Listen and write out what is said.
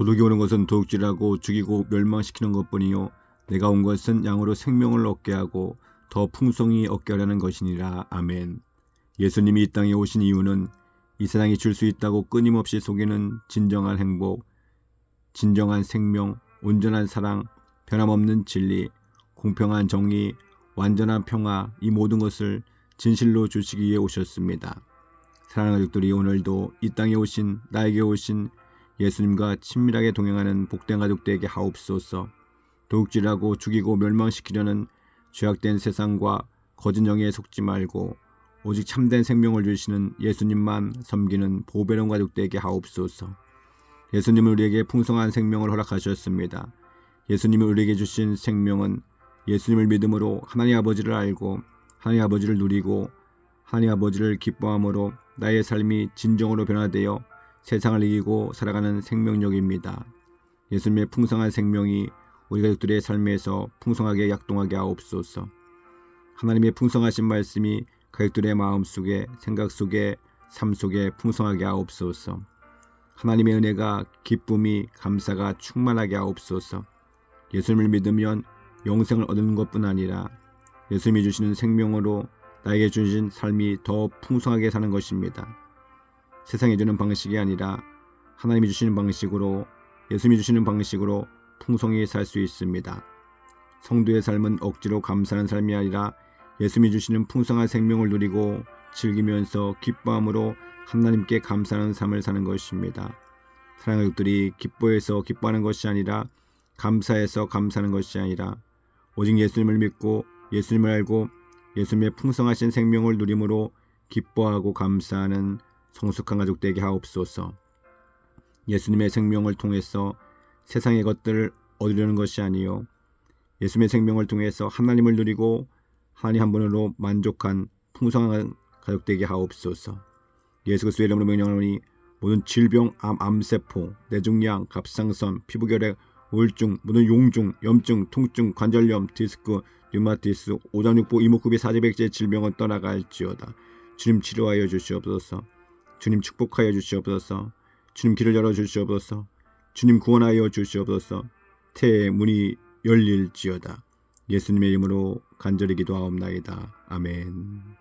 도둑이 오는 것은 도둑질하고 죽이고 멸망시키는 것뿐이요 내가 온 것은 양으로 생명을 얻게 하고 더 풍성히 얻게 하려는 것이니라 아멘. 예수님이 이 땅에 오신 이유는 이 세상이 줄 수 있다고 끊임없이 속이는 진정한 행복, 진정한 생명, 온전한 사랑, 변함없는 진리, 공평한 정의, 완전한 평화 이 모든 것을 진실로 주시기 위해 오셨습니다. 사랑하는 가족들이 오늘도 이 땅에 오신 나에게 오신 예수님과 친밀하게 동행하는 복된 가족들에게 하옵소서. 도둑질하고 죽이고 멸망시키려는 죄악된 세상과 거짓 영에 속지 말고 오직 참된 생명을 주시는 예수님만 섬기는 보배로운 가족들에게 하옵소서. 예수님은 우리에게 풍성한 생명을 허락하셨습니다. 예수님이 우리에게 주신 생명은 예수님을 믿음으로 하나님 아버지를 알고 하나님 아버지를 누리고 하나님 아버지를 기뻐함으로 나의 삶이 진정으로 변화되어 세상을 이기고 살아가는 생명력입니다. 예수님의 풍성한 생명이 우리 가족들의 삶에서 풍성하게 약동하게 하옵소서. 하나님의 풍성하신 말씀이 가족들의 마음 속에 생각 속에 삶 속에 풍성하게 하옵소서. 하나님의 은혜가 기쁨이 감사가 충만하게 하옵소서. 예수님을 믿으면 영생을 얻는 것뿐 아니라 예수님이 주시는 생명으로 나에게 주신 삶이 더 풍성하게 사는 것입니다. 세상이 주는 방식이 아니라 하나님이 주시는 방식으로 예수님이 주시는 방식으로 풍성히 살 수 있습니다. 성도의 삶은 억지로 감사하는 삶이 아니라 예수님이 주시는 풍성한 생명을 누리고 즐기면서 기뻐함으로 하나님께 감사하는 삶을 사는 것입니다. 사랑하는 가족들이 기뻐해서 기뻐하는 것이 아니라 감사해서 감사하는 것이 아니라 오직 예수님을 믿고 예수님을 알고 예수님의 풍성하신 생명을 누림으로 기뻐하고 감사하는 성숙한 가족 되게 하옵소서. 예수님의 생명을 통해서 세상의 것들을 얻으려는 것이 아니요 예수님의 생명을 통해서 하나님을 누리고 하나님 한 분으로 만족한 풍성한 가족 되게 하옵소서. 예수 그리스도의 이름으로 명령하노니 모든 질병, 암, 암세포, 뇌종양, 갑상선, 피부결핵, 우울증, 모든 용중, 염증, 통증, 관절염, 디스크, 류마티스, 오장육부, 이목구비, 사지백제 질병은 떠나갈지어다. 주님 치료하여 주시옵소서. 주님 축복하여 주시옵소서. 주님 길을 열어 주시옵소서. 주님 구원하여 주시옵소서. 태의 문이 열릴지어다. 예수님의 이름으로 간절히 기도하옵나이다. 아멘.